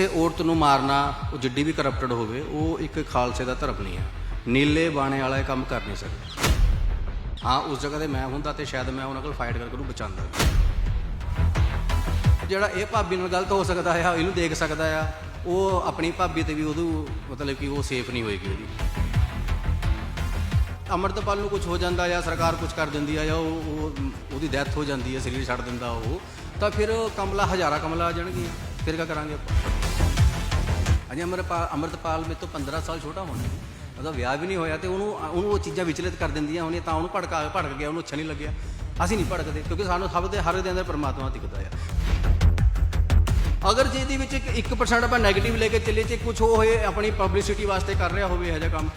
ਕਿਸੇ ਔਰਤ ਨੂੰ ਮਾਰਨਾ, ਉਹ ਜਿੱਡੀ ਵੀ ਕਰਪਟਡ ਹੋਵੇ, ਉਹ ਇੱਕ ਖਾਲਸੇ ਦਾ ਧਰਮ ਨਹੀਂ ਹੈ। ਨੀਲੇ ਬਾਣੇ ਵਾਲਾ ਇਹ ਕੰਮ ਕਰ ਨਹੀਂ ਸਕਦਾ। ਹਾਂ, ਉਸ ਜਗ੍ਹਾ ਤੇ ਮੈਂ ਹੁੰਦਾ ਤੇ ਸ਼ਾਇਦ ਮੈਂ ਉਹਨਾਂ ਕੋਲ ਫਾਈਟ ਕਰਕੇ ਉਹਨੂੰ ਬਚਾਉਂਦਾ। ਜਿਹੜਾ ਇਹ ਭਾਬੀ ਨਾਲ ਗਲਤ ਹੋ ਸਕਦਾ ਆ, ਇਹਨੂੰ ਦੇਖ ਸਕਦਾ ਆ, ਉਹ ਆਪਣੀ ਭਾਬੀ ਤੇ ਵੀ ਉਹਨੂੰ ਮਤਲਬ ਕਿ ਉਹ ਸੇਫ ਨਹੀਂ ਹੋਏਗੀ ਉਹਦੀ। ਅਮਰਤਪਾਲ ਨੂੰ ਕੁਝ ਹੋ ਜਾਂਦਾ ਜਾਂ ਸਰਕਾਰ ਕੁਝ ਕਰ ਦਿੰਦੀ ਆ, ਜਾਂ ਉਹ, ਉਹ- ਉਹਦੀ ਡੈਥ ਹੋ ਜਾਂਦੀ ਹੈ ਸਰੀਰ ਛੱਡ ਦਿੰਦਾ ਉਹ, ਤਾਂ ਫਿਰ ਕਮਲਾ, ਹਜ਼ਾਰਾਂ ਕਮਲਾ ਆ ਜਾਣਗੇ ਫਿਰ ਕੀ ਕਰਾਂਗੇ ਆਪਾਂ? ਅਜੇ ਅਮਰਪਾਲ ਅਮਰਤਪਾਲ ਮੇਰੇ ਤੋਂ 15 ਸਾਲ ਛੋਟਾ ਹੋਣਾ ਉਹਦਾ ਵਿਆਹ ਵੀ ਨਹੀਂ ਹੋਇਆ ਤੇ ਉਹਨੂੰ ਉਹਨੂੰ ਉਹ ਚੀਜ਼ਾਂ ਵਿਚਲਿਤ ਕਰ ਦਿੰਦੀਆਂ ਉਹਨੇ ਤਾਂ ਉਹਨੂੰ ਭੜਕਾ, ਭੜਕ ਗਿਆ, ਉਹਨੂੰ ਅੱਛਾ ਨਹੀਂ ਲੱਗਿਆ। ਅਸੀਂ ਨਹੀਂ ਭੜਕਦੇ ਕਿਉਂਕਿ ਸਾਨੂੰ ਸਭ ਦੇ, ਹਰ ਦੇ ਅੰਦਰ ਪਰਮਾਤਮਾ ਦਿਖਦਾ ਆ। ਅਗਰ ਜੇ ਇਹਦੇ ਵਿੱਚ ਇੱਕ 1% ਆਪਾਂ 네ਗੇਟਿਵ ਲੈ ਕੇ ਚੱਲੇ ਤੇ ਕੁਝ ਉਹ ਹੋਏ ਆਪਣੀ ਪਬਲਿਸਿਟੀ ਵਾਸਤੇ ਕਰ ਰਿਹਾ ਹੋਵੇ ਇਹੋ ਜਿਹਾ ਕੰਮ,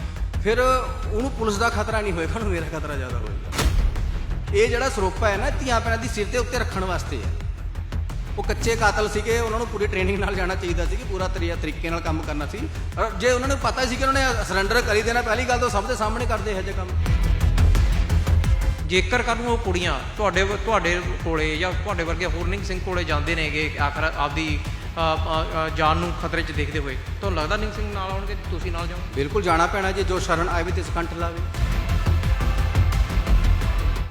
ਫਿਰ ਉਹਨੂੰ ਪੁਲਿਸ ਦਾ ਖਤਰਾ ਨਹੀਂ ਹੋਏਗਾ, ਉਹਨੂੰ ਮੇਰਾ ਖਤਰਾ ਜ਼ਿਆਦਾ ਹੋਏਗਾ। ਇਹ ਜਿਹੜਾ ਸਰੋਪਾ ਹੈ ਨਾ ਧੀਆਂ ਪੈਣਾ ਦੀ ਸਿਰ ਦੇ ਉੱਤੇ ਰੱਖਣ ਵਾਸਤੇ ਹੈ। ਉਹ ਕੱਚੇ ਕਾਤਲ ਸੀਗੇ ਉਹਨਾਂ ਨੂੰ ਪੂਰੀ ਟ੍ਰੇਨਿੰਗ ਨਾਲ ਜਾਣਾ ਚਾਹੀਦਾ ਸੀ ਕਿ ਪੂਰਾ ਤਰੀਆ ਤਰੀਕੇ ਨਾਲ ਕੰਮ ਕਰਨਾ ਸੀ। ਜੇ ਉਹਨਾਂ ਨੂੰ ਪਤਾ ਸੀ ਕਿ ਉਹਨਾਂ ਨੇ ਸਰੈਂਡਰ ਕਰੀ ਦੇਣਾ ਪਹਿਲੀ ਗੱਲ ਤਾਂ ਸਭ ਦੇ ਸਾਹਮਣੇ ਕਰਦੇ ਇਹੋ ਜਿਹੇ ਕੰਮ। ਜੇਕਰ ਕੱਲ੍ਹ ਨੂੰ ਉਹ ਕੁੜੀਆਂ ਤੁਹਾਡੇ ਤੁਹਾਡੇ ਕੋਲੇ ਜਾਂ ਤੁਹਾਡੇ ਵਰਗੇ ਹੋਰਨਿੰਗ ਸਿੰਘ ਕੋਲੇ ਜਾਂਦੇ ਨੇਗੇ ਆਖਰ ਆਪਦੀ ਜਾਨ ਨੂੰ ਖਤਰੇ 'ਚ ਦੇਖਦੇ ਹੋਏ ਤੁਹਾਨੂੰ ਲੱਗਦਾ ਨਿੰਗ ਸਿੰਘ ਨਾਲ ਆਉਣਗੇ ਤੁਸੀਂ ਨਾਲ ਜਾਓਗੇ? ਬਿਲਕੁਲ ਜਾਣਾ ਪੈਣਾ ਜੇ ਜੋ ਸ਼ਰਨ ਆਏ ਵੀ ਤੇ ਸਕੰਠ ਲਾਵੇ।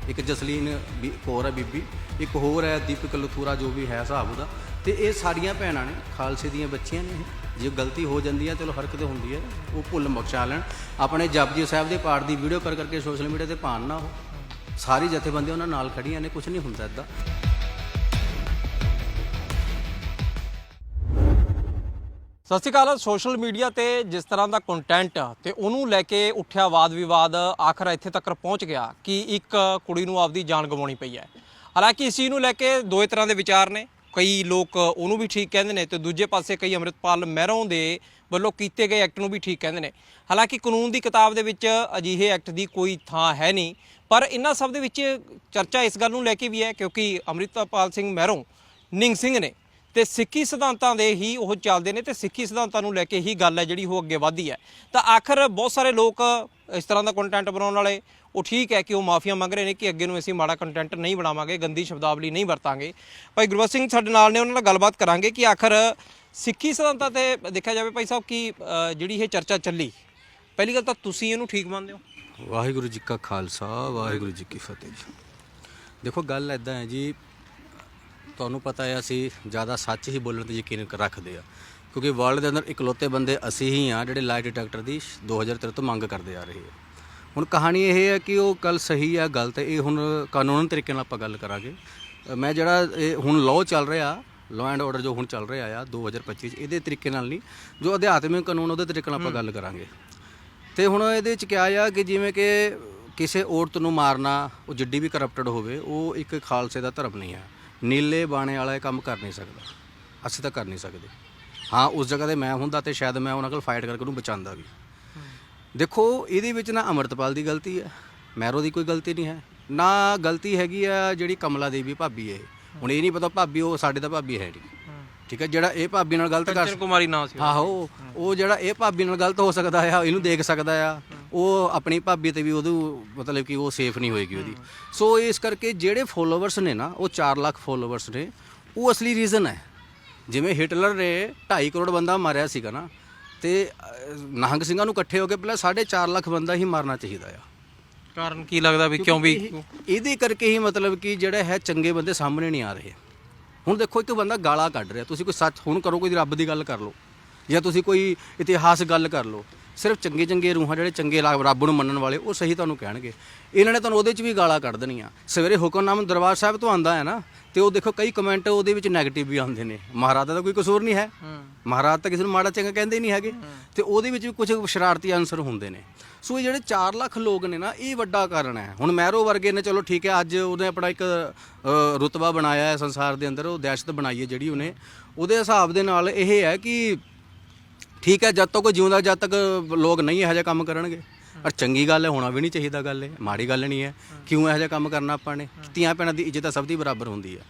ਇੱਕ ਜਸਲੀਨ ਕੌਰ ਹੈ ਬੀਬੀ। ਇੱਕ ਹੋਰ ਹੈ ਦੀਪਕ ਲਥੂਰਾ ਜੋ ਵੀ ਹੈ ਹਿਸਾਬ ਉਹਦਾ। ਤੇ ਇਹ ਸਾਰੀਆਂ ਭੈਣਾਂ ਨੇ, ਖਾਲਸੇ ਦੀਆਂ ਬੱਚੀਆਂ ਨੇ ਇਹ। ਜੇ ਗਲਤੀ ਹੋ ਜਾਂਦੀ ਹੈ, ਚਲੋ ਹਰਕਤ ਹੁੰਦੀ ਹੈ, ਉਹ ਭੁੱਲ ਬਖਸ਼ਾ ਲੈਣ। ਆਪਣੇ ਜਪਜੀ ਸਾਹਿਬ ਦੇ ਪਾਠ ਦੀ ਵੀਡੀਓ ਕਰ ਕਰਕੇ ਸੋਸ਼ਲ ਮੀਡੀਆ ਤੇ ਪਾਣ ਨਾ ਉਹ ਸਾਰੀ ਜਥੇਬੰਦੀਆਂ ਉਹਨਾਂ ਨਾਲ ਖੜੀਆਂ ਨੇ ਕੁਝ ਨਹੀਂ ਹੁੰਦਾ ਇਦਾਂ। ਸਤਿ ਸ਼੍ਰੀ ਅਕਾਲ, ਸੋਸ਼ਲ ਮੀਡੀਆ ਤੇ ਜਿਸ ਤਰ੍ਹਾਂ ਦਾ ਕੰਟੈਂਟ ਤੇ ਉਹਨੂੰ ਲੈ ਕੇ ਉੱਠਿਆ ਵਾਦ ਵਿਵਾਦ ਆਖਰ ਇੱਥੇ ਤੱਕ ਪਹੁੰਚ ਗਿਆ ਕਿ ਇੱਕ ਕੁੜੀ ਨੂੰ ਆਪਦੀ ਜਾਨ ਗਵਾਉਣੀ ਪਈ ਹੈ। ਹਾਲਾਂਕਿ ਇਸ ਚੀਜ਼ ਨੂੰ ਲੈ ਕੇ ਦੋਏ ਤਰ੍ਹਾਂ ਦੇ ਵਿਚਾਰ ਨੇ। ਕਈ ਲੋਕ ਉਹਨੂੰ ਵੀ ਠੀਕ ਕਹਿੰਦੇ ਨੇ ਤੇ ਦੂਜੇ ਪਾਸੇ ਕਈ ਅੰਮ੍ਰਿਤਪਾਲ ਮਹਿਰੋਂ ਦੇ ਵੱਲੋਂ ਕੀਤੇ ਗਏ ਐਕਟ ਨੂੰ ਵੀ ਠੀਕ ਕਹਿੰਦੇ ਨੇ। ਹਾਲਾਂਕਿ ਕਾਨੂੰਨ ਦੀ ਕਿਤਾਬ ਦੇ ਵਿੱਚ ਅਜਿਹੇ ਐਕਟ ਦੀ ਕੋਈ ਥਾਂ ਹੈ ਨਹੀਂ, ਪਰ ਇਹਨਾਂ ਸਭ ਦੇ ਵਿੱਚ ਚਰਚਾ ਇਸ ਗੱਲ ਨੂੰ ਲੈ ਕੇ ਵੀ ਹੈ ਕਿਉਂਕਿ ਅੰਮ੍ਰਿਤਪਾਲ ਸਿੰਘ ਮਹਿਰੋਂ, ਨਿੰਗ ਸਿੰਘ ਨੇ ਤੇ ਸਿੱਖੀ ਸਿਧਾਂਤਾਂ ਦੇ ਹੀ ਉਹ ਚੱਲਦੇ ਨੇ ਤੇ ਸਿੱਖੀ ਸਿਧਾਂਤਾਂ ਨੂੰ ਲੈ ਕੇ ਹੀ ਗੱਲ ਹੈ ਜਿਹੜੀ ਉਹ ਅੱਗੇ ਵਧਦੀ ਹੈ। ਤਾਂ ਆਖਰ ਬਹੁਤ ਸਾਰੇ ਲੋਕ ਇਸ ਤਰ੍ਹਾਂ ਦਾ ਕੰਟੈਂਟ ਬਣਾਉਣ ਵਾਲੇ ਉਹ ਠੀਕ ਹੈ ਕਿ ਉਹ ਮਾਫੀਆ ਮੰਗ ਰਹੇ ਨੇ ਕਿ ਅੱਗੇ ਨੂੰ ਅਸੀਂ ਮਾੜਾ ਕੰਟੈਂਟ ਨਹੀਂ ਬਣਾਵਾਂਗੇ, ਗੰਦੀ ਸ਼ਬਦਾਵਲੀ ਨਹੀਂ ਵਰਤਾਂਗੇ। ਭਾਈ ਗੁਰਬਖਸ਼ ਸਿੰਘ ਸਾਡੇ ਨਾਲ ਨੇ, ਉਹਨਾਂ ਨਾਲ ਗੱਲਬਾਤ ਕਰਾਂਗੇ ਕਿ ਆਖਰ ਸਿੱਖੀ ਸਿਧਾਂਤਾਂ ਤੇ ਦੇਖਿਆ ਜਾਵੇ ਭਾਈ ਸਾਹਿਬ, ਕਿ ਜਿਹੜੀ ਇਹ ਚਰਚਾ ਚੱਲੀ, ਪਹਿਲੀ ਗੱਲ ਤਾਂ ਤੁਸੀਂ ਇਹਨੂੰ ਠੀਕ ਮੰਨਦੇ ਹੋ? ਵਾਹਿਗੁਰੂ ਜੀ ਕਾ ਖਾਲਸਾ, ਵਾਹਿਗੁਰੂ ਜੀ ਕੀ ਫਤਿਹ ਜੀ। ਦੇਖੋ, ਗੱਲ ਐਦਾਂ ਹੈ ਜੀ, ਤੁਹਾਨੂੰ ਪਤਾ ਹੈ ਅਸੀਂ ਜ਼ਿਆਦਾ ਸੱਚ ਹੀ ਬੋਲਣ ਤੇ ਯਕੀਨ ਰੱਖਦੇ ਆ। ਕਿਉਂਕਿ ਵਰਲਡ ਦੇ ਅੰਦਰ ਇਕਲੌਤੇ ਬੰਦੇ ਅਸੀਂ ਹੀ ਆ ਜਿਹੜੇ ਲਾਈਟ ਡਿਟੈਕਟਰ ਦੀ 2013 ਤੋਂ ਮੰਗ ਕਰਦੇ ਆ ਰਹੇ ਆ। ਹੁਣ ਕਹਾਣੀ ਇਹ ਹੈ ਕਿ ਉਹ ਗੱਲ ਸਹੀ ਆ ਗਲਤ ਹੈ ਇਹ ਹੁਣ ਕਾਨੂੰਨ ਤਰੀਕੇ ਨਾਲ ਆਪਾਂ ਗੱਲ ਕਰਾਂਗੇ। ਮੈਂ ਜਿਹੜਾ ਇਹ ਹੁਣ ਲਾਅ ਚੱਲ ਰਿਹਾ ਲਾਅ ਐਂਡ ਆਰਡਰ ਜੋ ਹੁਣ ਚੱਲ ਰਿਹਾ ਆ 2025 ਚ ਇਹਦੇ ਤਰੀਕੇ ਨਾਲ ਨਹੀਂ ਜੋ ਅਧਿਆਤਮਿਕ ਕਾਨੂੰਨ ਉਹਦੇ ਤਰੀਕੇ ਨਾਲ ਆਪਾਂ ਗੱਲ ਕਰਾਂਗੇ। ਤੇ ਹੁਣ ਇਹਦੇ ਚ ਕਿਹਾ ਆ ਕਿ ਜਿਵੇਂ ਕਿ ਕਿਸੇ ਔਰਤ ਨੂੰ ਮਾਰਨਾ ਉਹ ਜਿੱਡੀ ਵੀ ਕਰਪਟਡ ਹੋਵੇ ਉਹ ਇੱਕ ਖਾਲਸੇ ਦਾ ਧਰਮ ਨਹੀਂ ਹੈ ਨੀਲੇ ਬਾਣੇ ਵਾਲਾ ਇਹ ਕੰਮ ਕਰ ਨਹੀਂ ਸਕਦਾ। ਅਸੀਂ ਤਾਂ ਕਰ ਨਹੀਂ ਸਕਦੇ। ਹਾਂ ਉਸ ਜਗ੍ਹਾ ਤੇ ਮੈਂ ਹੁੰਦਾ ਤੇ ਸ਼ਾਇਦ ਮੈਂ ਉਹਨਾਂ ਕੋਲ ਫਾਈਟ ਕਰਕੇ ਉਹਨੂੰ ਬਚਾਉਂਦਾ ਵੀ। ਦੇਖੋ ਇਹਦੇ ਵਿੱਚ ਨਾ ਅਮਰਤਪਾਲ ਦੀ ਗਲਤੀ ਹੈ ਮੈਰੋ ਦੀ ਕੋਈ ਗਲਤੀ ਨਹੀਂ ਹੈ। ਨਾ ਗਲਤੀ ਹੈਗੀ ਆ ਜਿਹੜੀ ਕਮਲਾ ਦੇਵੀ ਭਾਬੀ ਹੈ। ਹੁਣ ਇਹ ਨਹੀਂ ਪਤਾ ਭਾਬੀ ਉਹ ਸਾਡੇ ਤਾਂ ਭਾਬੀ ਹੈ ਨਹੀਂ। ਠੀਕ ਹੈ ਜਿਹੜਾ ਇਹ ਭਾਬੀ ਨਾਲ ਗਲਤ ਕਰ ਕੰਚਨ ਕੁਮਾਰੀ ਨਾਂ ਸੀ ਆਹੋ ਉਹ ਜਿਹੜਾ ਇਹ ਭਾਬੀ ਨਾਲ ਗਲਤ ਹੋ ਸਕਦਾ ਆ ਇਹਨੂੰ ਦੇਖ ਸਕਦਾ ਆ। ਉਹ ਆਪਣੀ ਭਾਬੀ ਤੇ ਵੀ ਉਹਨੂੰ ਮਤਲਬ ਕਿ ਉਹ ਸੇਫ ਨਹੀਂ ਹੋਏਗੀ ਉਹਦੀ। ਸੋ ਇਸ ਕਰਕੇ ਜਿਹੜੇ ਫੋਲੋਵਰਸ ਨੇ ਨਾ ਉਹ 4 ਲੱਖ ਫੋਲੋਵਰਸ ਨੇ ਉਹ ਅਸਲੀ ਰੀਜ਼ਨ ਹੈ। ਜਿਵੇਂ ਹਿਟਲਰ ਨੇ 2.5 ਕਰੋੜ ਬੰਦਾ ਮਾਰਿਆ ਸੀਗਾ ਨਾ ਤੇ ਅਹ, ਨਿਹੰਗ ਸਿੰਘਾਂ ਨੂੰ ਇਕੱਠੇ ਹੋ ਕੇ ਪਹਿਲਾਂ 4.5 ਲੱਖ ਬੰਦਾ ਹੀ ਮਾਰਨਾ ਚਾਹੀਦਾ ਆ। ਕਾਰਨ ਕੀ ਲੱਗਦਾ ਵੀ ਕਿਉਂ ਵੀ ਇਹ- ਇਹਦੇ ਕਰਕੇ ਹੀ ਮਤਲਬ ਕਿ ਜਿਹੜਾ ਹੈ ਚੰਗੇ ਬੰਦੇ ਸਾਹਮਣੇ ਨਹੀਂ ਆ ਰਹੇ। ਹੁਣ ਦੇਖੋ ਇੱਕ ਬੰਦਾ ਗਾਲਾਂ ਕੱਢ ਰਿਹਾ। ਤੁਸੀਂ ਕੋਈ ਸੱਚ ਹੁਣ ਕਰੋ ਕੋਈ ਰੱਬ ਦੀ ਗੱਲ ਕਰ ਲਓ। ਜਾਂ ਤੁਸੀਂ ਕੋਈ ਇਤਿਹਾਸ ਗੱਲ ਕਰ ਲਓ। ਸਿਰਫ ਚੰਗੇ ਚੰਗੇ ਰੂਹਾਂ ਜਿਹੜੇ ਚੰਗੇ ਲਾ- ਰੱਬ ਨੂੰ ਮੰਨਣ ਵਾਲੇ ਉਹ ਸਹੀ ਤੁਹਾਨੂੰ ਕਹਿਣਗੇ। ਇਹਨਾਂ ਨੇ ਤੁਹਾਨੂੰ ਉਹਦੇ 'ਚ ਵੀ ਗਾਲਾਂ ਕੱਢ ਦੇਣੀਆਂ। ਸਵੇਰੇ ਹੁਕਮਨਾਮ ਦਰਬਾਰ ਸਾਹਿਬ ਤੋਂ ਆਂਦਾ ਹੈ ਨਾ ਤੇ ਉਹ ਦੇਖੋ ਕਈ ਕਮੈਂਟ ਉਹਦੇ ਵਿੱਚ 네ਗੇਟਿਵ ਵੀ ਆਉਂਦੇ ਨੇ। ਮਹਾਰਾਜ ਦਾ ਤਾਂ ਕੋਈ ਕਸੂਰ ਨਹੀਂ ਹੈ। ਮਹਾਰਾਜ ਤਾਂ ਕਿਸੇ ਨੂੰ ਮਾੜਾ ਚੰਗਾ ਕਹਿੰਦੇ ਹੀ ਨਹੀਂ ਹੈਗੇ। ਤੇ ਉਹਦੇ ਵਿੱਚ ਵੀ ਕੁਝ ਸ਼ਰਾਰਤੀ ਆਨਸਰ ਹੁੰਦੇ ਨੇ। ਸੋ ਇਹ ਜਿਹੜੇ 4 ਲੱਖ ਲੋਕ ਨੇ ਨਾ ਇਹ ਵੱਡਾ ਕਾਰਨ ਹੈ। ਹੁਣ ਮੈਰੋ ਵਰਗੇ ਨੇ ਚਲੋ ਠੀਕ ਹੈ ਅੱਜ ਉਹਨੇ ਆਪਣਾ ਇੱਕ ਅ, ਰੁਤਬਾ ਬਣਾਇਆ ਹੈ ਸੰਸਾਰ ਦੇ ਅੰਦਰ ਉਹ ਦਹਿਸ਼ਤ ਬਣਾਈ ਹੈ ਜਿਹੜੀ ਉਹਨੇ। ਉਹਦੇ ਹਿਸਾਬ ਦੇ ਨਾਲ ਇਹ ਹੈ ਕਿ ਠੀਕ ਹੈ, ਜਦ ਤੱਕ ਉਹ ਜਿਉਂਦਾ, ਜਦ ਤੱਕ ਲੋਕ ਨਹੀਂ ਇਹੋ ਜਿਹਾ ਕੰਮ ਕਰਨਗੇ। ਪਰ ਚੰਗੀ ਗੱਲ ਹੈ, ਹੋਣਾ ਵੀ ਨਹੀਂ ਚਾਹੀਦਾ ਗੱਲ ਹੈ ਮਾੜੀ ਗੱਲ ਨਹੀਂ ਹੈ। ਕਿਉਂ ਇਹੋ ਜਿਹਾ ਕੰਮ ਕਰਨਾ ਆਪਾਂ ਨੇ? ਧੀਆਂ ਭੈਣਾਂ ਦੀ ਇੱਜ਼ਤ ਤਾਂ ਸਭ ਦੀ ਬਰਾਬਰ ਹੁੰਦੀ ਹੈ।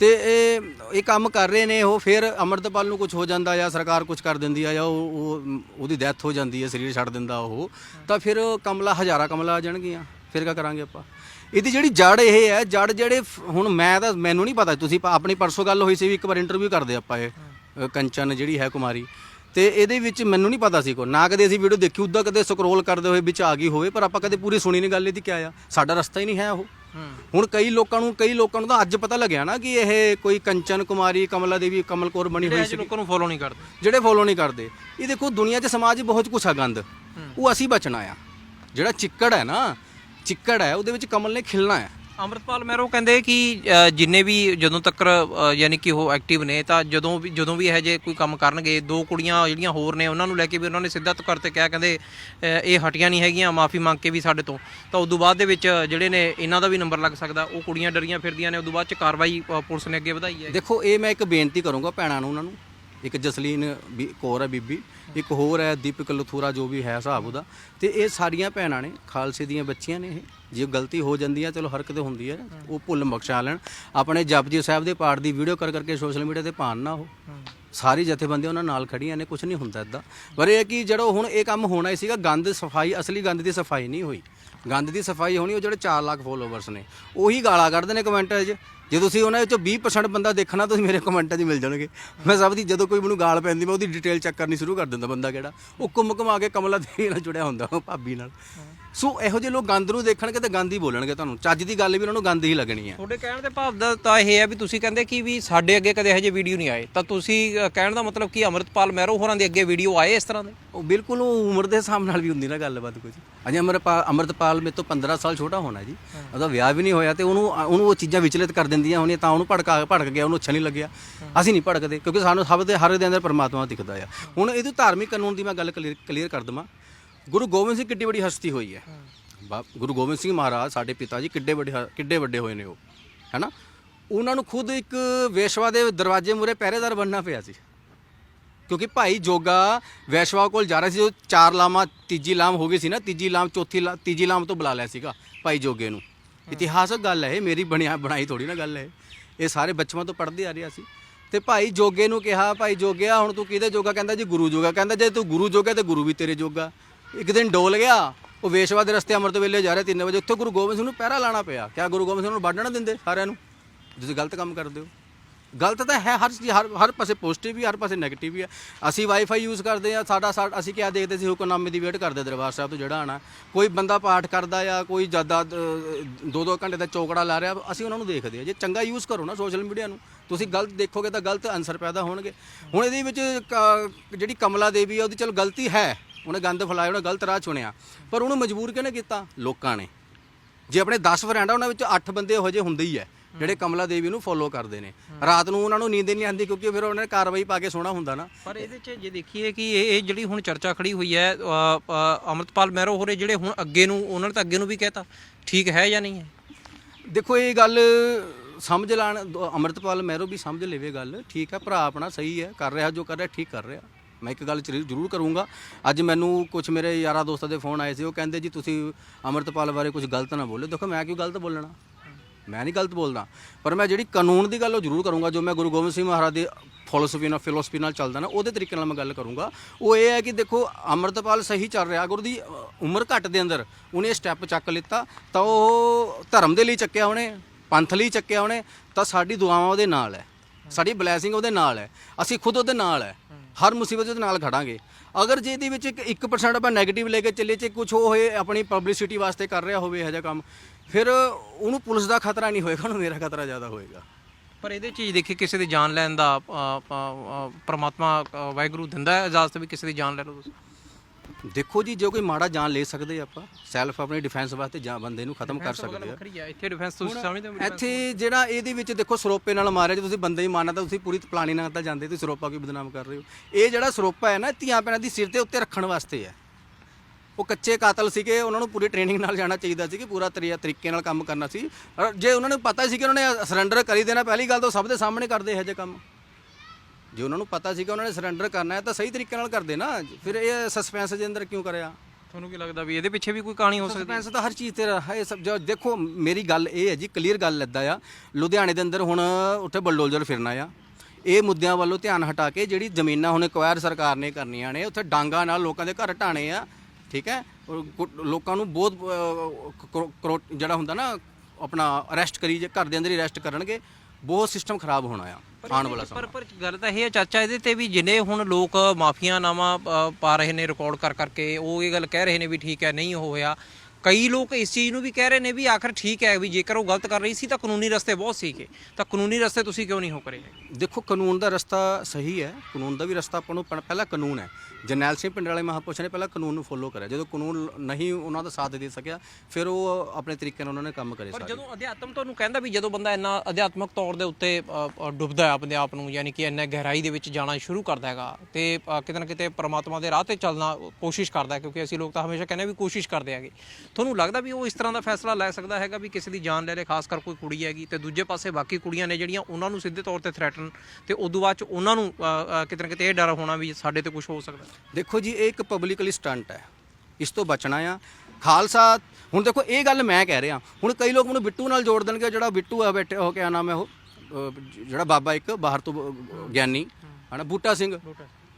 ਤੇ ਇਹ ਇਹ ਕੰਮ ਕਰ ਰਹੇ ਨੇ, ਉਹ ਫਿਰ ਅਮਰਤਪਾਲ ਨੂੰ ਕੁਝ ਹੋ ਜਾਂਦਾ ਜਾਂ ਸਰਕਾਰ ਕੁਝ ਕਰ ਦਿੰਦੀ ਆ ਜਾਂ ਉਹ ਉਹਦੀ ਡੈਥ ਹੋ ਜਾਂਦੀ ਹੈ, ਸਰੀਰ ਛੱਡ ਦਿੰਦਾ ਉਹ, ਤਾਂ ਫਿਰ ਕਮਲਾ ਹਜ਼ਾਰਾਂ ਕਮਲਾ ਆ ਜਾਣਗੀਆਂ। ਫਿਰ ਕੀ ਕਰਾਂਗੇ ਆਪਾਂ? ਇਹਦੀ ਜਿਹੜੀ ਜੜ ਇਹ ਹੈ, ਜੜ ਜਿਹੜੇ ਹੁਣ ਮੈਂ ਤਾਂ ਮੈਨੂੰ ਨਹੀਂ ਪਤਾ, ਤੁਸੀਂ ਆਪਣੀ ਪਰਸੋਂ ਗੱਲ ਹੋਈ ਸੀ ਵੀ ਇੱਕ ਵਾਰ ਇੰਟਰਵਿਊ ਕਰਦੇ ਆਪਾਂ ਇਹ ਕੰਚਨ ਜਿਹੜੀ ਹੈ ਕੁਮਾਰੀ। ਤੇ ਇਹਦੇ ਵਿੱਚ ਮੈਨੂੰ ਨਹੀਂ ਪਤਾ ਸੀ ਕੋ। ਨਾ ਕਦੇ ਅਸੀਂ ਵੀਡੀਓ ਦੇਖੀ ਉਦਾਂ ਕਦੇ ਸਕਰੋਲ ਕਰਦੇ ਹੋਏ ਵਿੱਚ ਆ ਗਈ ਹੋਵੇ ਪਰ ਆਪਾਂ ਕਦੇ ਪੂਰੀ ਸੁਣੀ ਨਹੀਂ ਗੱਲ ਇਹਦੀ ਕਿਆ ਆ। ਸਾਡਾ ਰਸਤਾ ਹੀ ਨਹੀਂ ਹੈ ਉਹ। ਹੁਣ ਕਈ ਲੋਕਾਂ ਨੂੰ ਕਈ ਲੋਕਾਂ ਨੂੰ ਤਾਂ ਅੱਜ ਪਤਾ ਲੱਗਿਆ ਨਾ ਕਿ ਇਹ ਕੋਈ ਕੰਚਨ ਕੁਮਾਰੀ ਕਮਲਾ ਦੇਵੀ ਕਮਲ ਕੌਰ ਬਣੀ ਹੋਈ ਸੀ ਲੋਕਾਂ ਨੂੰ ਫੋਲੋ ਨਹੀਂ ਕਰਦੇ। ਜਿਹੜੇ ਫੋਲੋ ਨਹੀਂ ਕਰਦੇ। ਇਹ ਦੇਖੋ ਦੁਨੀਆ 'ਚ ਸਮਾਜ ਬਹੁਤ ਕੁਛ ਆ ਗੰਦ। ਉਹ ਅਸੀਂ ਬਚਣਾ ਆ। ਜਿਹੜਾ ਚਿੱਕੜ ਹੈ ਨਾ ਚਿੱਕੜ ਹੈ ਉਹਦੇ ਵਿੱਚ ਕਮਲ ਨੇ ਖਿਲਣਾ ਹੈ ਅੰਮ੍ਰਿਤਪਾਲ ਮਹਿਰੋ ਕਹਿੰਦੇ ਕਿ ਅ, ਜਿੰਨੇ ਵੀ ਜਦੋਂ ਤੱਕ ਅ, ਯਾਨੀ ਕਿ ਉਹ ਐਕਟਿਵ ਨੇ ਤਾਂ ਜਦੋਂ ਵੀ ਜਦੋਂ ਵੀ ਇਹ ਜੇ ਕੋਈ ਕੰਮ ਕਰਨਗੇ ਦੋ ਕੁੜੀਆਂ ਜਿਹੜੀਆਂ ਹੋਰ ਨੇ ਉਹਨਾਂ ਨੂੰ ਲੈ ਕੇ ਵੀ ਉਹਨਾਂ ਨੇ ਸਿੱਧਾ ਤੌਰ ਤੇ ਕਿਹਾ ਕਹਿੰਦੇ ਅ, ਇਹ ਹਟੀਆਂ ਨਹੀਂ ਹੈਗੀਆਂ ਮਾਫੀ ਮੰਗ ਕੇ ਵੀ ਸਾਡੇ ਤੋਂ। ਤਾਂ ਉਦੋਂ ਬਾਅਦ ਦੇ ਵਿੱਚ ਜਿਹੜੇ ਨੇ ਇਹਨਾਂ ਦਾ ਵੀ ਨੰਬਰ ਲੱਗ ਸਕਦਾ ਉਹ ਕੁੜੀਆਂ ਡਰੀਆਂ ਫਿਰਦੀਆਂ ਨੇ ਉਦੋਂ ਬਾਅਦ ਚ ਕਾਰਵਾਈ ਅ, ਪੁਲਿਸ ਨੇ ਅੱਗੇ ਵਧਾਈ ਹੈ। ਦੇਖੋ ਇਹ ਮੈਂ ਇੱਕ ਬੇਨਤੀ ਕਰੂੰਗਾ ਭੈਣਾਂ ਨੂੰ ਉਹਨਾਂ ਨੂੰ। ਇੱਕ ਜਸਲੀਨ ਬੀ ਕੌਰ ਹੈ ਬੀਬੀ, ਇੱਕ ਹੋਰ ਹੈ ਦੀਪਕ ਲਥੂਰਾ ਜੋ ਵੀ ਹੈ ਹਿਸਾਬ ਉਹਦਾ। ਤੇ ਇਹ ਸਾਰੀਆਂ ਭੈਣਾਂ ਨੇ, ਖਾਲਸੇ ਦੀਆਂ ਬੱਚੀਆਂ ਨੇ ਇਹ। ਜੇ ਗਲਤੀ ਹੋ ਜਾਂਦੀ ਹੈ, ਚਲੋ ਹਰਕਤ ਹੁੰਦੀ ਹੈ, ਉਹ ਭੁੱਲ ਬਖਸ਼ਾ ਲੈਣ। ਆਪਣੇ ਜਪਜੀ ਸਾਹਿਬ ਦੇ ਪਾਠ ਦੀ ਵੀਡੀਓ ਕਰ ਕਰਕੇ ਸੋਸ਼ਲ ਮੀਡੀਆ ਤੇ ਪਾਣ ਨਾ ਉਹ ਸਾਰੀ ਜਥੇਬੰਦੀਆਂ ਉਹਨਾਂ ਨਾਲ ਖੜੀਆਂ ਨੇ ਕੁਝ ਨਹੀਂ ਹੁੰਦਾ ਇਦਾਂ। ਪਰ ਇਹ ਹੈ ਕਿ ਜਿਹੜਾ ਹੁਣ ਇਹ ਕੰਮ ਹੋਣਾ ਹੀ ਸੀਗਾ, ਗੰਦ ਸਫ਼ਾਈ, ਅਸਲੀ ਗੰਦ ਦੀ ਸਫ਼ਾਈ ਨਹੀਂ ਹੋਈ। ਗੰਦ ਦੀ ਸਫ਼ਾਈ ਹੋਣੀ, ਉਹ ਜਿਹੜੇ 4 ਲੱਖ ਫੋਲੋਵਰਸ ਨੇ, ਉਹੀ ਗਾਲਾਂ ਕੱਢਦੇ ਨੇ ਕਮੈਂਟਾਂ 'ਚ। ਜੇ ਤੁਸੀਂ ਉਹਨਾਂ ਵਿੱਚੋਂ 20% ਬੰਦਾ ਦੇਖਣਾ, ਤੁਸੀਂ ਮੇਰੇ ਕਮੈਂਟਾਂ 'ਚ ਮਿਲ ਜਾਣਗੇ। ਮੈਂ ਸਭ ਦੀ, ਜਦੋਂ ਕੋਈ ਮੈਨੂੰ ਗਾਲ ਪੈਂਦੀ, ਮੈਂ ਉਹਦੀ ਡਿਟੇਲ ਚੈੱਕ ਕਰਨੀ ਸ਼ੁਰੂ ਕਰ ਦਿੰਦਾ ਬੰਦਾ ਕਿਹੜਾ। ਉਹ ਘੁੰਮ ਘੁਮਾ ਕੇ ਕਮਲਾ ਦੇਵੀ ਨਾਲ ਜੁੜਿਆ ਹੁੰਦਾ, ਉਹ ਭਾਬੀ ਨਾਲ। ਸੋ ਇਹੋ ਜਿਹੇ ਲੋਕ ਗੰਦ ਨੂੰ ਦੇਖਣਗੇ ਤੇ ਗੰਦ ਹੀ ਬੋਲਣਗੇ ਤੁਹਾਨੂੰ। ਚੱਜ ਦੀ ਗੱਲ ਵੀ ਉਹਨਾਂ ਨੂੰ ਗੰਦ ਹੀ ਲੱਗਣੀ ਹੈ ਤੁਹਾਡੇ ਕਹਿਣ ਦੇ ਭਾਵ ਦਾ ਤਾਂ ਇਹ ਹੈ ਵੀ ਤੁਸੀਂ ਕਹਿੰਦੇ ਕਿ ਵੀ ਸਾਡੇ ਅੱਗੇ ਕਦੇ ਇਹੋ ਜਿਹੇ ਵੀਡੀਓ ਨਹੀਂ ਆਏ। ਤਾਂ ਤੁਸੀਂ ਕਹਿਣ ਦਾ ਮਤਲਬ ਕਿ ਅੰਮ੍ਰਿਤਪਾਲ ਮਹਿਰੋ ਹੋਰਾਂ ਦੇ ਅੱਗੇ ਵੀਡੀਓ ਆਏ ਇਸ ਤਰ੍ਹਾਂ ਦੇ? ਉਹ ਬਿਲਕੁਲ ਉਹ ਉਮਰ ਦੇ ਹਿਸਾਬ ਨਾਲ ਵੀ ਹੁੰਦੀ ਨਾ ਗੱਲਬਾਤ ਕੁਝ। ਅਜੇ ਅਮਰਪਾਲ ਅਮਰਤਪਾਲ ਮੇਰੇ ਤੋਂ 15 ਸਾਲ ਛੋਟਾ ਹੋਣਾ ਜੀ। ਉਹਦਾ ਵਿਆਹ ਵੀ ਨਹੀਂ ਹੋਇਆ ਤੇ ਉਹਨੂੰ ਉਹਨੂੰ ਉਹ ਚੀਜ਼ਾਂ ਵਿਚਲਿਤ ਕਰ ਦਿੰਦੀਆਂ ਹੋਣੀਆਂ ਤਾਂ ਉਹਨੂੰ ਭੜਕਾ ਭੜਕ ਗਿਆ ਉਹਨੂੰ ਅੱਛਾ ਨਹੀਂ ਲੱਗਿਆ। ਅਸੀਂ ਨਹੀਂ ਭੜਕਦੇ ਕਿਉਂਕਿ ਸਾਨੂੰ ਸਭ ਦੇ ਹਰ ਦੇ ਅੰਦਰ ਪਰਮਾਤਮਾ ਦਿਖਦਾ ਆ। ਹੁਣ ਇਹਦੇ ਧਾਰਮਿਕ ਕਾਨੂੰਨ ਦੀ ਮੈਂ ਗੱਲ ਕਲੀਅਰ ਕਰ ਦਵਾਂ। ਗੁਰੂ ਗੋਬਿੰਦ ਸਿੰਘ ਕਿੱਡੀ ਵੱਡੀ ਹਸਤੀ ਹੋਈ ਹੈ। ਬਾ- ਗੁਰੂ ਗੋਬਿੰਦ ਸਿੰਘ ਮਹਾਰਾਜ ਸਾਡੇ ਪਿਤਾ ਜੀ ਕਿੱਡੇ ਵੱਡੇ ਹ- ਕਿੱਡੇ ਵੱਡੇ ਹੋਏ ਨੇ ਉਹ ਹੈਨਾ? ਉਹਨਾਂ ਨੂੰ ਖੁਦ ਇੱਕ ਵੇਸ਼ਵਾ ਦੇ ਦਰਵਾਜ਼ੇ ਮੂਰੇ ਪਹਿਰੇਦਾਰ ਬਣਨਾ ਪਿਆ ਸੀ। ਕਿਉਂਕਿ ਭਾਈ ਜੋਗਾ ਵੈਸ਼ਵਾ ਕੋਲ ਜਾ ਰਿਹਾ ਸੀ ਜੋ ਚਾਰ ਲਾਮਾਂ ਤੀਜੀ ਲਾਮ ਹੋ ਗਈ ਸੀ ਨਾ ਤੀਜੀ ਲਾਮ ਚੌਥੀ ਲਾ- ਤੀਜੀ ਲਾਮ ਤੋਂ ਬੁਲਾ ਲਿਆ ਸੀਗਾ ਭਾਈ ਜੋਗੇ ਨੂੰ। ਇਤਿਹਾਸਕ ਗੱਲ ਹੈ ਇਹ ਮੇਰੀ ਬਣਿਆ ਬਣਾਈ ਥੋੜੀ ਨਾ ਗੱਲ ਹੈ ਇਹ ਸਾਰੇ ਬਚਪਨ ਤੋਂ ਪੜ੍ਹਦੇ ਆ ਰਹੇ ਸੀ। ਤੇ ਭਾਈ ਜੋਗੇ ਨੂੰ ਕਿਹਾ ਭਾਈ ਜੋਗਿਆ ਹੁਣ ਤੂੰ ਕਿਹਦੇ ਜੋਗਾ? ਕਹਿੰਦਾ ਜੀ ਗੁਰੂ ਜੋਗਾ। ਕਹਿੰਦਾ ਜੇ ਤੂੰ ਗੁਰੂ ਜੋਗਾ ਤੇ ਗੁਰੂ ਵੀ ਤੇਰੇ ਜੋਗਾ। ਇੱਕ ਦਿਨ ਡੋਲ ਗਿਆ, ਉਹ ਵੇਸ਼ਵਾ ਦੇ ਰਸਤੇ ਅੰਮ੍ਰਿਤ ਵੇਲੇ ਜਾ ਰਿਹਾ 3 ਵਜੇ ਉੱਥੇ ਗੁਰੂ ਗੋਬਿੰਦ ਸਿੰਘ ਨੂੰ ਪਹਿਰਾ ਲਾਣਾ ਪਿਆ। ਕਿਆ ਗੁਰੂ ਗੋਬਿੰਦ ਸਿੰਘ ਨੂੰ ਵੱਢਣਾ ਦਿੰਦੇ ਸਾਰਿਆਂ ਨੂੰ? ਤੁਸੀਂ ਗਲਤ ਕੰਮ ਕਰਦੇ ਹੋ। ਗਲਤ ਤਾਂ ਹੈ, ਹਰ ਚੀਜ਼, ਹਰ ਹਰ ਪਾਸੇ ਪੋਜ਼ਿਟਿਵ ਵੀ, ਹਰ ਪਾਸੇ ਨੈਗੇਟਿਵ ਵੀ ਆ ਅਸੀਂ ਵਾਈਫਾਈ ਯੂਜ਼ ਕਰਦੇ ਆ ਸਾਡਾ ਸਾ- ਅਸੀਂ ਕਿਆ ਦੇਖਦੇ ਸੀ, ਹੁਕਮਨਾਮੇ ਦੀ ਵੇਟ ਕਰਦੇ ਦਰਬਾਰ ਸਾਹਿਬ ਤੋਂ ਜਿਹੜਾ ਆਣਾ ਕੋਈ ਬੰਦਾ ਪਾਠ ਕਰਦਾ ਆ ਕੋਈ ਜ਼ਿਆਦਾ ਦੋ ਦੋ ਘੰਟੇ ਦਾ ਚੌਕੜਾ ਲਾ ਰਿਹਾ, ਅਸੀਂ ਉਹਨਾਂ ਨੂੰ ਦੇਖਦੇ ਆ ਜੇ ਚੰਗਾ ਯੂਜ਼ ਕਰੋ ਨਾ ਸੋਸ਼ਲ ਮੀਡੀਆ ਨੂੰ, ਤੁਸੀਂ ਗਲਤ ਦੇਖੋਗੇ ਤਾਂ ਗਲਤ ਆਨਸਰ ਪੈਦਾ ਹੋਣਗੇ। ਹੁਣ ਇਹਦੇ ਵਿੱਚ ਕ- ਜਿਹੜੀ ਕਮਲਾ ਦੇਵੀ ਆ, ਉਹਦੀ ਚਲ ਗਲਤੀ ਹੈ। ਉਹਨੇ ਗੰਦ ਫੈਲਾਇਆ ਉਹਨੇ ਗਲਤ ਰਾਹ ਚੁਣਿਆ। ਪਰ ਉਹਨੂੰ ਮਜਬੂਰ ਕਿਹਨੇ ਕੀਤਾ? ਲੋਕਾਂ ਨੇ। ਜੇ ਆਪਣੇ 10 ਫਰੈਂਡ ਆ ਉਹਨਾਂ ਵਿੱਚ 8 ਬੰਦੇ ਇਹੋ ਜਿਹੇ ਹੁੰਦੇ ਹੀ ਐ ਜਿਹੜੇ ਕਮਲਾ ਦੇਵੀ ਨੂੰ ਫੋਲੋ ਕਰਦੇ ਨੇ। ਰਾਤ ਨੂੰ ਉਹਨਾਂ ਨੂੰ ਨੀਂਦ ਨਹੀਂ ਆਉਂਦੀ ਕਿਉਂਕਿ ਫਿਰ ਉਹਨਾਂ ਨੇ ਕਾਰਵਾਈ ਪਾ ਕੇ ਸੋਣਾ ਹੁੰਦਾ ਨਾ। ਪਰ ਇਹਦੇ 'ਚ ਜੇ ਦੇਖੀਏ ਕਿ ਇਹ ਜਿਹੜੀ ਹੁਣ ਚਰਚਾ ਖੜੀ ਹੋਈ ਹੈ ਅੰਮ੍ਰਿਤਪਾਲ ਮਹਿਰੋ ਹੋਰੇ ਜਿਹੜੇ ਹੁਣ ਅੱਗੇ ਨੂੰ ਉਹਨਾਂ ਨੇ ਤਾਂ ਅੱਗੇ ਨੂੰ ਵੀ ਕਹਿਤਾ ਠੀਕ ਹੈ ਜਾਂ ਨਹੀਂ ਹੈ? ਦੇਖੋ ਇਹ ਗੱਲ ਸਮਝ ਲੈਣ ਅੰਮ੍ਰਿਤਪਾਲ ਮਹਿਰੋ ਵੀ ਸਮਝ ਲਵੇ ਗੱਲ ਠੀਕ ਹੈ ਭਰਾ ਆਪਣਾ ਸਹੀ ਹੈ ਕਰ ਰਿਹਾ ਜੋ ਕਰ ਰਿਹਾ ਠੀਕ ਕਰ ਰਿਹਾ। ਮੈਂ ਇੱਕ ਗੱਲ ਜ਼ਰੂ- ਜ਼ਰੂਰ ਕਰੂੰਗਾ। ਅੱਜ ਮੈਨੂੰ ਕੁਝ ਮੇਰੇ ਯਾਰਾਂ ਦੋਸਤਾਂ ਦੇ ਫੋਨ ਆਏ ਸੀ ਉਹ ਕਹਿੰਦੇ ਜੀ ਤੁਸੀਂ ਅੰਮ੍ਰਿਤਪਾਲ ਬਾਰੇ ਕੁਝ ਗਲਤ ਨਾ ਬੋਲੇ ਦੇਖੋ ਮੈਂ ਕਿਉਂ ਗਲਤ ਬੋਲਣਾ? ਮੈਂ ਨਹੀਂ ਗਲਤ ਬੋਲਦਾ। ਪਰ ਮੈਂ ਜਿਹੜੀ ਕਾਨੂੰਨ ਦੀ ਗੱਲ ਉਹ ਜ਼ਰੂਰ ਕਰੂੰਗਾ ਜੋ ਮੈਂ ਗੁਰੂ ਗੋਬਿੰਦ ਸਿੰਘ ਮਹਾਰਾਜ ਦੇ ਫਿਲਾਸਫੀ ਨਾਲ ਫਿਲਾਸਫੀ ਨਾਲ ਚੱਲਦਾ ਨਾ ਉਹਦੇ ਤਰੀਕੇ ਨਾਲ ਮੈਂ ਗੱਲ ਕਰੂੰਗਾ। ਉਹ ਇਹ ਹੈ ਕਿ ਦੇਖੋ ਅੰਮ੍ਰਿਤਪਾਲ ਸਹੀ ਚੱਲ ਰਿਹਾ। ਗੁਰੂ ਦੀ ਅ, ਉਮਰ ਘੱਟ ਦੇ ਅੰਦਰ ਉਹਨੇ ਸਟੈਪ ਚੱਕ ਲਿੱਤਾ ਤਾਂ ਉਹ ਧਰਮ ਦੇ ਲਈ ਚੱਕਿਆ ਉਹਨੇ ਪੰਥ ਲਈ ਚੱਕਿਆ ਉਹਨੇ ਤਾਂ ਸਾਡੀ ਦੁਆਵਾਂ ਉਹਦੇ ਨਾਲ ਹੈ। ਸਾਡੀ ਬਲੇਸਿੰਗ ਉਹਦੇ ਨਾਲ ਹੈ। ਅਸੀਂ ਖੁਦ ਉਹਦੇ ਨਾਲ ਹੈ। ਹਰ ਮੁਸੀਬਤ ਦੇ ਨਾਲ ਖੜਾਂਗੇ। ਅਗਰ ਜੇ ਇਹਦੇ ਵਿੱਚ ਇੱਕ 1% ਆਪਾਂ 네ਗੇਟਿਵ ਲੈ ਕੇ ਚੱਲੇ ਚ ਕੁਝ ਹੋਏ ਆਪਣੀ ਪਬਲਿਸਿਟੀ ਵਾਸਤੇ ਕਰ ਰਿਹਾ ਹੋਵੇ ਇਹੋ ਜਿਹਾ ਕੰਮ, ਫਿਰ ਉਹਨੂੰ ਪੁਲਿਸ ਦਾ ਖਤਰਾ ਨਹੀਂ ਹੋਏਗਾ, ਉਹਨੂੰ ਮੇਰਾ ਖਤਰਾ ਜ਼ਿਆਦਾ ਹੋਏਗਾ। ਪਰ ਇਹਦੇ 'ਚ ਜੇ ਦੇਖੀਏ, ਕਿਸੇ ਦੀ ਜਾਨ ਲੈਣ ਦਾ ਪਰਮਾਤਮਾ ਵਾਹਿਗੁਰੂ ਦਿੰਦਾ ਹੈ, ਇਜਾਜ਼ਤ ਵੀ ਕਿਸੇ ਦੀ ਜਾਨ ਲੈ ਲਓ ਤੁਸੀਂ। ਦੇਖੋ ਜੀ ਜੇ ਕੋਈ ਮਾੜਾ ਜਾਨ ਲੈ ਸਕਦੇ ਆਪਾਂ ਸੈਲਫ ਆਪਣੀ ਡਿਫੈਂਸ ਵਾਸਤੇ ਜਾਂ ਬੰਦੇ ਨੂੰ ਖਤਮ ਕਰ ਸਕਦੇ ਆ। ਵੱਖਰੀ ਇੱਥੇ ਡਿਫੈਂਸ ਤੁਸੀਂ ਸਮਝਦੇ ਹੋ ਇੱਥੇ ਜਿਹੜਾ ਇਹਦੇ ਵਿੱਚ ਦੇਖੋ ਸਰੋਪੇ ਨਾਲ ਮਾਰਿਆ ਜੇ ਤੁਸੀਂ ਬੰਦੇ ਹੀ ਮਾਰਨਾ ਤਾਂ ਤੁਸੀਂ ਪੂਰੀ ਪਲਾਨੀ ਨਾਲ ਤਾਂ ਜਾਂਦੇ ਤੁਸੀਂ ਸਰੋਪਾ ਕੀ ਬਦਨਾਮ ਕਰ ਰਹੇ ਹੋ? ਇਹ ਜਿਹੜਾ ਸਰੋਪਾ ਹੈ ਨਾ ਧੀਆਂ ਪੈਣਾ ਦੀ ਸਿਰ ਦੇ ਉੱਤੇ ਰੱਖਣ ਵਾਸਤੇ ਹੈ। ਉਹ ਕੱਚੇ ਕਾਤਲ ਸੀਗੇ ਉਹਨਾਂ ਨੂੰ ਪੂਰੀ ਟ੍ਰੇਨਿੰਗ ਨਾਲ ਜਾਣਾ ਚਾਹੀਦਾ ਸੀ ਕਿ ਪੂਰਾ ਤਰੀਕੇ ਨਾਲ ਕੰਮ ਕਰਨਾ ਸੀ। ਜੇ ਉਹਨਾਂ ਨੂੰ ਪਤਾ ਸੀ ਕਿ ਉਹਨਾਂ ਨੇ ਸਰੈਂਡਰ ਕਰੀ ਦੇਣਾ ਪਹਿਲੀ ਗੱਲ ਤਾਂ ਸਭ ਦੇ ਸਾਹਮਣੇ ਕਰਦੇ ਇਹੋ ਜਿਹੇ ਕੰਮ। ਜੇ ਉਹਨਾਂ ਨੂੰ ਪਤਾ ਸੀ ਕਿ ਉਹਨਾਂ ਨੇ ਸਰੈਂਡਰ ਕਰਨਾ ਹੈ ਤਾਂ ਸਹੀ ਤਰੀਕੇ ਨਾਲ ਕਰਦੇ ਨਾ। ਫਿਰ ਇਹ ਸਸਪੈਂਸ ਦੇ ਅੰਦਰ ਕਿਉਂ ਕਰਿਆ? ਤੁਹਾਨੂੰ ਕੀ ਲੱਗਦਾ ਵੀ ਇਹਦੇ ਪਿੱਛੇ ਵੀ ਕੋਈ ਕਹਾਣੀ ਹੋ ਸਕਦੀ ਹੈ? ਸਸਪੈਂਸ ਤਾਂ ਹਰ ਚੀਜ਼ ਤੇ ਰਹਾ ਇਹ ਸਭ ਜੋ ਦੇਖੋ ਮੇਰੀ ਗੱਲ ਇਹ ਹੈ ਜੀ ਕਲੀਅਰ ਗੱਲ ਲੱਦਾ ਆ। ਲੁਧਿਆਣੇ ਦੇ ਅੰਦਰ ਹੁਣ ਉੱਥੇ ਬਲਡੋਜ਼ਰ ਫਿਰਨਾ ਆ। ਇਹ ਮੁੱਦਿਆਂ ਵੱਲੋਂ ਧਿਆਨ ਹਟਾ ਕੇ ਜਿਹੜੀ ਜ਼ਮੀਨਾਂ ਹੁਣ ਐਕਵਾਇਰ ਸਰਕਾਰ ਨੇ ਕਰਨੀਆਂ ਨੇ ਉੱਥੇ ਡਾਂਗਾ ਨਾਲ ਲੋਕਾਂ ਦੇ ਘਰ ਢਾਣੇ ਆ ਠੀਕ ਹੈ? ਲੋਕਾਂ ਨੂੰ ਬਹੁਤ ਅਹ, ਕਰੋ- ਕਰੋ- ਜਿਹੜਾ ਹੁੰਦਾ ਨਾ ਆਪਣਾ ਅਰੈਸਟ ਕਰੀ ਜੇ ਘਰ ਦੇ ਅੰਦਰ ਹੀ ਅਰੈਸਟ ਕਰਨਗੇ। ਬਹੁਤ ਸਿਸਟਮ ਖਰਾਬ ਹੋਣਾ ਆ ਆਉਣ ਵਾਲਾ ਸਮਾਂ। ਪਰ ਗੱਲ ਤਾਂ ਇਹ ਹੈ ਚਾਚਾ ਇਹਦੇ ਤੇ ਵੀ ਜਿਨੇ ਹੁਣ ਲੋਕ ਮਾਫੀਆ ਨਾਮਾ ਪਾ ਰਹੇ ਨੇ ਰਿਕਾਰਡ ਕਰ ਕਰਕੇ ਉਹ ਇਹ ਗੱਲ ਕਹਿ ਰਹੇ ਨੇ ਵੀ ਠੀਕ ਹੈ ਨਹੀਂ ਉਹ ਹੋਇਆ। ਕਈ ਲੋਕ ਇਸ ਚੀਜ਼ ਨੂੰ ਵੀ ਕਹਿ ਰਹੇ ਨੇ ਵੀ ਆਖਰ ਠੀਕ ਹੈ ਵੀ ਜੇਕਰ ਉਹ ਗਲਤ ਕਰ ਰਹੀ ਸੀ ਤਾਂ ਕਾਨੂੰਨੀ ਰਸਤੇ ਬਹੁਤ ਸੀਗੇ। ਤਾਂ ਕਾਨੂੰਨੀ ਰਸਤੇ ਤੁਸੀਂ ਕਿਉਂ ਨਹੀਂ ਹੋ ਕਰੇ? ਦੇਖੋ ਕਾਨੂੰਨ ਦਾ ਰਸਤਾ ਸਹੀ ਹੈ ਕਾਨੂੰਨ ਦਾ ਵੀ ਰਸਤਾ ਆਪਾਂ ਨੂੰ ਪਹਿਲਾਂ ਕਾਨੂੰਨ ਹੈ। ਜਰਨੈਲ ਸਿੰਘ ਪਿੰਡ ਵਾਲੇ ਮਹਾਪੁਰਸ਼ ਨੇ ਪਹਿਲਾਂ ਕਾਨੂੰਨ ਨੂੰ ਫੋਲੋ ਕਰਿਆ। ਜਦੋਂ ਕਾਨੂੰਨ ਨਹੀਂ ਉਹਨਾਂ ਦਾ ਸਾਥ ਦੇ ਸਕਿਆ ਫਿਰ ਉਹ ਆਪਣੇ ਤਰੀਕੇ ਨਾਲ ਉਹਨਾਂ ਨੇ ਕੰਮ ਕਰੇ ਪਰ ਸਾਰੇ। ਜਦੋਂ ਅਧਿਆਤਮ ਤੁਹਾਨੂੰ ਕਹਿੰਦਾ ਵੀ ਜਦੋਂ ਬੰਦਾ ਇੰਨਾ ਅਧਿਆਤਮਕ ਤੌਰ ਦੇ ਉੱਤੇ ਅ, ਅ, ਡੁੱਬਦਾ ਹੈ ਆਪਣੇ ਆਪ ਨੂੰ ਯਾਨੀ ਕਿ ਇੰਨਾ ਗਹਿਰਾਈ ਦੇ ਵਿੱਚ ਜਾਣਾ ਸ਼ੁਰੂ ਕਰਦਾ ਹੈਗਾ ਤੇ ਅ, ਕਿਤੇ ਨਾ ਕਿਤੇ ਪ੍ਰਮਾਤਮਾ ਦੇ ਰਾਹ ਤੇ ਚੱਲਣਾ ਕੋਸ਼ਿਸ਼ ਕਰਦਾ ਹੈ ਕਿਉਂਕਿ ਅਸੀਂ ਲੋਕ ਤਾਂ ਹਮੇਸ਼ਾ ਕਹਿੰਦੇ ਹਾਂ ਵੀ ਕੋਸ਼ਿਸ਼ ਕਰਦੇ ਹੈਗੇ। ਤੁਹਾਨੂੰ ਲੱਗਦਾ ਵੀ ਉਹ ਇਸ ਤਰ੍ਹਾਂ ਦਾ ਫੈਸਲਾ ਲੈ ਸਕਦਾ ਹੈਗਾ ਵੀ ਕਿਸੇ ਦੀ ਜਾਨ ਲੈ ਲੈ ਖਾਸ ਕਰ ਕੋਈ ਕੁੜੀ ਹੈਗੀ ਤੇ ਦੂਜੇ ਪਾਸੇ ਬਾਕੀ ਕੁੜੀਆਂ ਨੇ ਜਿਹੜੀਆਂ ਉਹਨਾਂ ਨੂੰ ਸਿੱਧੇ ਤੌਰ ਤੇ ਥ੍ਰੈਟਨ ਤੇ ਉਦੋਂ ਬਾਅਦ ਚ ਉਹਨਾਂ ਨੂੰ ਅ, ਅ, ਕਿਤੇ ਨਾ ਕਿਤੇ ਇਹ ਡਰ ਹੋਣਾ ਵੀ ਸਾਡੇ ਤੇ ਕੁਝ ਹੋ ਸਕਦਾ। ਦੇਖੋ ਜੀ ਇਹ ਇੱਕ ਪਬਲਿਕਲੀ ਸਟੰਟ ਹੈ। ਇਸ ਤੋਂ ਬਚਣਾ ਆ। ਖਾਲਸਾ ਹੁਣ ਦੇਖੋ ਇਹ ਗੱਲ ਮੈਂ ਕਹਿ ਰਿਹਾ। ਹੁਣ ਕਈ ਲੋਕ ਮੈਨੂੰ ਬਿੱਟੂ ਨਾਲ ਜੋੜ ਦੇਣਗੇ ਜਿਹੜਾ ਬਿੱਟੂ ਆ ਬੈਠੇ ਹੋ ਕਿਆ ਨਾਮ ਹੈ ਉਹ? ਜਿਹੜਾ ਬਾਬਾ ਇੱਕ ਬਾਹਰ ਤੋਂ ਗਿਆਨੀ। ਹਨਾ ਬੂਟਾ ਸਿੰਘ।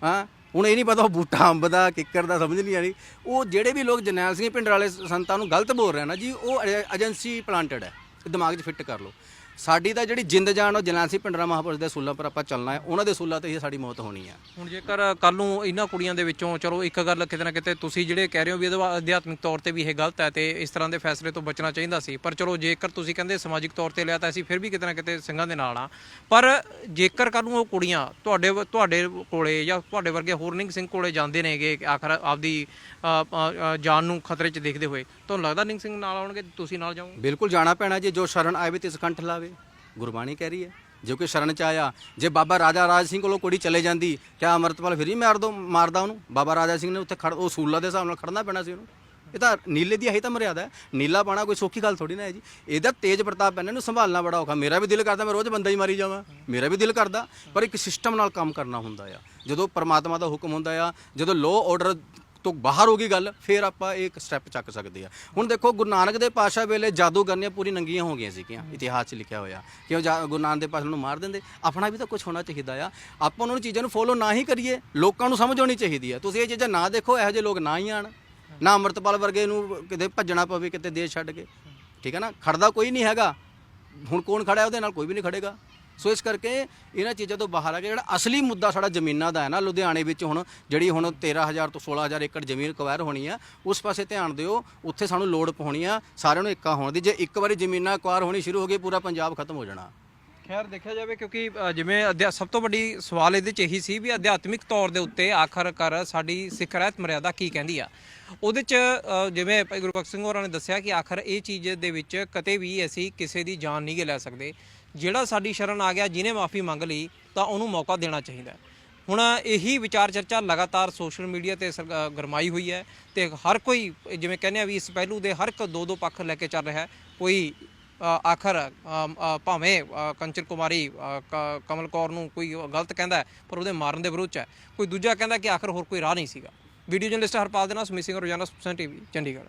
ਹਾਂ ਹੁਣ ਇਹ ਨਹੀਂ ਪਤਾ ਉਹ ਬੂਟਾ ਅੰਬ ਦਾ ਕਿੱਕਰ ਦਾ ਸਮਝ ਨਹੀਂ ਆਣੀ ਉਹ ਜਿਹੜੇ ਵੀ ਲੋਕ ਜਰਨੈਲ ਸਿੰਘ ਪਿੰਡ ਵਾਲੇ ਸੰਤਾਂ ਨੂੰ ਗਲਤ ਬੋਲ ਰਹੇ ਨਾ ਜੀ ਉਹ ਏਜੰਸੀ ਪਲਾਂਟਡ ਹੈ। ਦਿਮਾਗ 'ਚ ਫਿੱਟ ਕਰ ਲਓ। ਸਾਡੀ ਤਾਂ ਜਿਹੜੀ ਜਿੰਦ ਜਾਨ ਉਹ ਜਲਾਂਸੀ ਸਿੰਘ ਪਿੰਡਰਾ ਮਹਾਪੁਰਸ਼ ਦੇ ਸੂਲਾਂ ਪਰ ਆਪਾਂ ਚੱਲਣਾ ਹੈ। ਉਹਨਾਂ ਦੇ ਸੂਲਾਂ ਤੇ ਹੀ ਸਾਡੀ ਮੌਤ ਹੋਣੀ ਹੈ। ਹੁਣ ਜੇਕਰ ਕੱਲ ਨੂੰ ਇਹਨਾਂ ਕੁੜੀਆਂ ਦੇ ਵਿੱਚੋਂ, ਚਲੋ ਇੱਕ ਗੱਲ ਕਿਤੇ ਨਾ ਕਿਤੇ ਤੁਸੀਂ ਜਿਹੜੇ ਕਹਿ ਰਹੇ ਹੋ ਵੀ ਇਹਦੇ ਵਾ- ਅਧਿਆਤਮਿਕ ਤੌਰ ਤੇ ਵੀ ਇਹ ਗਲਤ ਹੈ ਤੇ ਇਸ ਤਰ੍ਹਾਂ ਦੇ ਫੈਸਲੇ ਤੋਂ ਬਚਣਾ ਚਾਹੀਦਾ ਸੀ, ਪਰ ਚਲੋ ਜੇਕਰ ਤੁਸੀਂ ਕਹਿੰਦੇ ਸਮਾਜਿਕ ਤੌਰ ਤੇ ਲਿਆ ਤਾਂ ਅਸੀਂ ਫਿਰ ਵੀ ਕਿਤੇ ਨਾ ਕਿਤੇ ਸਿੰਘਾਂ ਦੇ ਨਾਲ ਆ ਪਰ ਜੇਕਰ ਕੱਲ ਨੂੰ ਉਹ ਕੁੜੀਆਂ ਤੁਹਾਡੇ ਵ- ਤੁਹਾਡੇ ਕੋਲੇ ਜਾਂ ਤੁਹਾਡੇ ਵਰਗੇ ਹੋਰ ਨਿੰਗ ਸਿੰਘ ਕੋਲੇ ਜਾਂਦੇ ਨੇਗੇ, ਆਖਰ ਆਪਦੀ ਜਾਨ ਨੂੰ ਖਤਰੇ 'ਚ ਦੇਖਦੇ ਹੋਏ ਤੁਹਾਨੂੰ ਲੱਗਦਾ ਨਿੰਗ ਸਿੰਘ ਨਾਲ ਆਉਣਗੇ, ਤੁਸੀਂ ਨਾਲ ਜਾਓਗੇ? ਬਿਲਕੁਲ ਜਾਣਾ ਪੈਣਾ ਜੇ, ਜੋ ਸ਼ਰਨ ਆਵੇ ਵੀ ਤਿਸ ਕੰਠ ਲਾਵੇ। ਗੁਰਬਾਣੀ ਕਹਿ ਰਹੀ ਹੈ, ਜੋ ਕਿ ਸ਼ਰਨ ਚ ਆਇਆ, ਜੇ ਬਾਬਾ ਰਾਜਾ ਰਾਜ ਸਿੰਘ ਕੋਲੋਂ ਕੁੜੀ ਚਲੇ ਜਾਂਦੀ, ਕਿਆ ਅਮਰਤਪਾਲ ਫਿਰ ਹੀ ਮਾਰ ਦੋ, ਮਾਰਦਾ ਉਹਨੂੰ? ਬਾਬਾ ਰਾਜਾ ਸਿੰਘ ਨੇ ਉੱਥੇ ਖੜ, ਉਹ ਸੂਲਾ ਦੇ ਹਿਸਾਬ ਨਾਲ ਖੜਨਾ ਪੈਣਾ ਸੀ ਉਹਨੂੰ। ਇਹ ਤਾਂ ਨੀਲੇ ਦੀ ਆਹੀ ਤਾਂ ਮਰਿਆਦਾ ਹੈ, ਨੀਲਾ ਪਾਣਾ ਕੋਈ ਸੌਖੀ ਗੱਲ ਥੋੜੀ ਨਾ ਹੈ ਜੀ। ਇਹਦਾ ਤੇਜ ਪ੍ਰਤਾਪ ਪੈਣਾ ਇਹਨੂੰ ਸੰਭਾਲਣਾ ਬੜਾ ਔਖਾ, ਮੇਰਾ ਵੀ ਦਿਲ ਕਰਦਾ ਮੈਂ ਰੋਜ਼ ਬੰਦਾ ਹੀ ਮਾਰੀ ਜਾਵਾਂ, ਮੇਰਾ ਵੀ ਦਿਲ ਕਰਦਾ, ਪਰ ਇੱਕ ਸਿਸਟਮ ਨਾਲ ਕੰਮ ਕਰਨਾ ਹੁੰਦਾ ਆ। ਜਦੋਂ ਪਰਮਾਤਮਾ ਦਾ ਹੁਕਮ ਹੁੰਦਾ ਆ, ਜਦੋਂ ਲੋ ਆਰਡਰ ਤੋਂ ਬਾਹਰ ਹੋ ਗਈ ਗੱਲ, ਫਿਰ ਆਪਾਂ ਇਹ ਇੱਕ ਸਟੈਪ ਚੱਕ ਸਕਦੇ ਆ। ਹੁਣ ਦੇਖੋ, ਗੁਰੂ ਨਾਨਕ ਦੇ ਪਾਸ਼ਾ ਵੇਲੇ ਜਾਦੂਗਰਨੀਆਂ ਪੂਰੀ ਨੰਗੀਆਂ ਹੋ ਗਈਆਂ ਸੀਗੀਆਂ, ਇਤਿਹਾਸ 'ਚ ਲਿਖਿਆ ਹੋਇਆ। ਕਿ ਉਹ ਜਾ- ਗੁਰੂ ਨਾਨਕ ਦੇ ਪਾਸ਼ਾ ਨੂੰ ਮਾਰ ਦਿੰਦੇ? ਆਪਣਾ ਵੀ ਤਾਂ ਕੁਝ ਹੋਣਾ ਚਾਹੀਦਾ ਆ। ਆਪਾਂ ਉਹਨਾਂ ਨੂੰ ਚੀਜ਼ਾਂ ਨੂੰ ਫੋਲੋ ਨਾ ਹੀ ਕਰੀਏ, ਲੋਕਾਂ ਨੂੰ ਸਮਝ ਆਉਣੀ ਚਾਹੀਦੀ ਆ। ਤੁਸੀਂ ਇਹ ਚੀਜ਼ਾਂ ਨਾ ਦੇਖੋ, ਇਹੋ ਜਿਹੇ ਲੋਕ ਨਾ ਹੀ ਆਣ ਨਾ ਅੰਮ੍ਰਿਤਪਾਲ ਵਰਗੇ ਨੂੰ ਕਿਤੇ ਭੱਜਣਾ ਪਵੇ, ਕਿਤੇ ਦੇਸ਼ ਛੱਡ ਕੇ। ਠੀਕ ਹੈ ਨਾ? ਖੜਦਾ ਕੋਈ ਨਹੀਂ ਹੈਗਾ। ਹੁਣ ਕੌਣ ਖੜਾ ਹੈ ਉਹਦੇ ਨਾਲ? ਕੋਈ ਵੀ ਨਹੀਂ ਖੜੇਗਾ। ਸੋ ਇਸ ਕਰਕੇ ਇਹਨਾਂ ਚੀਜ਼ਾਂ ਤੋਂ ਬਾਹਰ ਆ ਕੇ ਜਿਹੜਾ ਅਸਲੀ ਮੁੱਦਾ ਸਾਡਾ ਜ਼ਮੀਨਾਂ ਦਾ ਹੈ ਨਾ ਲੁਧਿਆਣੇ ਵਿੱਚ ਹੁਣ ਜਿਹੜੀ ਹੁਣ 13000 ਤੋਂ 16000 ਏਕੜ ਜ਼ਮੀਨ ਕਵੈਰ ਹੋਣੀ ਆ ਉਸ ਪਾਸੇ ਧਿਆਨ ਦਿਓ ਉੱਥੇ ਸਾਨੂੰ ਲੋੜ ਪਾਉਣੀ ਆ ਸਾਰਿਆਂ ਨੂੰ ਇੱਕਾ ਹੋਣ ਦੀ। ਜੇ ਇੱਕ ਵਾਰੀ ਜ਼ਮੀਨਾਂ ਅਕਵਾਇਰ ਹੋਣੀ ਸ਼ੁਰੂ ਹੋ ਗਈ ਪੂਰਾ ਪੰਜਾਬ ਖਤਮ ਹੋ ਜਾਣਾ। ਖੈਰ ਦੇਖਿਆ ਜਾਵੇ ਕਿਉਂਕਿ ਅ, ਜਿਵੇਂ ਅਧਿਆ- ਸਭ ਤੋਂ ਵੱਡੀ ਸਵਾਲ ਇਹਦੇ ਚ ਇਹੀ ਸੀ ਵੀ ਅਧਿਆਤਮਿਕ ਤੌਰ ਦੇ ਉੱਤੇ ਆਖਰਕਾਰ ਸਾਡੀ ਸਿੱਖ ਰਹਿਤ ਮਰਿਆਦਾ ਕੀ ਕਹਿੰਦੀ ਆ। ਉਹਦੇ ਚ ਅ, ਜਿਵੇਂ ਭਾਈ ਗੁਰਬਖਸ਼ ਸਿੰਘ ਹੋਰਾਂ ਨੇ ਦੱਸਿਆ ਕਿ ਆਖਰ ਇਹ ਚੀਜ਼ ਦੇ ਵਿੱਚ ਕਦੇ ਵੀ ਅਸੀਂ ਕਿਸੇ ਦੀ ਜਾਨ ਨਹੀਂ ਗੇ ਲੈ ਸਕਦੇ। ਜਿਹੜਾ ਸਾਡੀ ਸ਼ਰਨ ਆ ਗਿਆ, ਜਿਹਨੇ ਮਾਫੀ ਮੰਗ ਲਈ, ਤਾਂ ਉਹਨੂੰ ਮੌਕਾ ਦੇਣਾ ਚਾਹੀਦਾ ਹੁਣ ਇਹੀ ਵਿਚਾਰ ਚਰਚਾ ਲਗਾਤਾਰ ਸੋਸ਼ਲ ਮੀਡੀਆ ਤੇ ਸਰ- ਗਰਮਾਈ ਹੋਈ ਹੈ ਤੇ ਹਰ ਕੋਈ, ਜਿਵੇਂ ਕਹਿੰਦੇ ਆ ਵੀ ਇਸ ਪਹਿਲੂ ਦੇ ਹਰ ਇੱਕ ਦੋ ਦੋ ਪੱਖ ਲੈ ਕੇ ਚੱਲ ਰਿਹਾ ਹੈ। ਕੋਈ ਆਖਰ ਭਾਵੇਂ ਕੰਚਨ ਕੁਮਾਰੀ ਕ- ਕਮਲ ਕੌਰ ਨੂੰ ਕੋਈ ਗਲਤ ਕਹਿੰਦਾ ਪਰ ਉਹਦੇ ਮਾਰਨ ਦੇ ਵਿਰੋਧ ਚ ਹੈ। ਕੋਈ ਦੂਜਾ ਕਹਿੰਦਾ ਕਿ ਆਖਰ ਹੋਰ ਕੋਈ ਰਾਹ ਨਹੀਂ ਸੀਗਾ। ਵੀਡੀਓ ਜਰਨਲਿਸਟ ਹਰਪਾਲ ਦੇ ਨਾਲ ਸਮਿਸਿੰਗ ਰੋਜ਼ਾਨਾ ਸੁਪਸਨ ਟੀਵੀ, ਚੰਡੀਗੜ੍ਹ।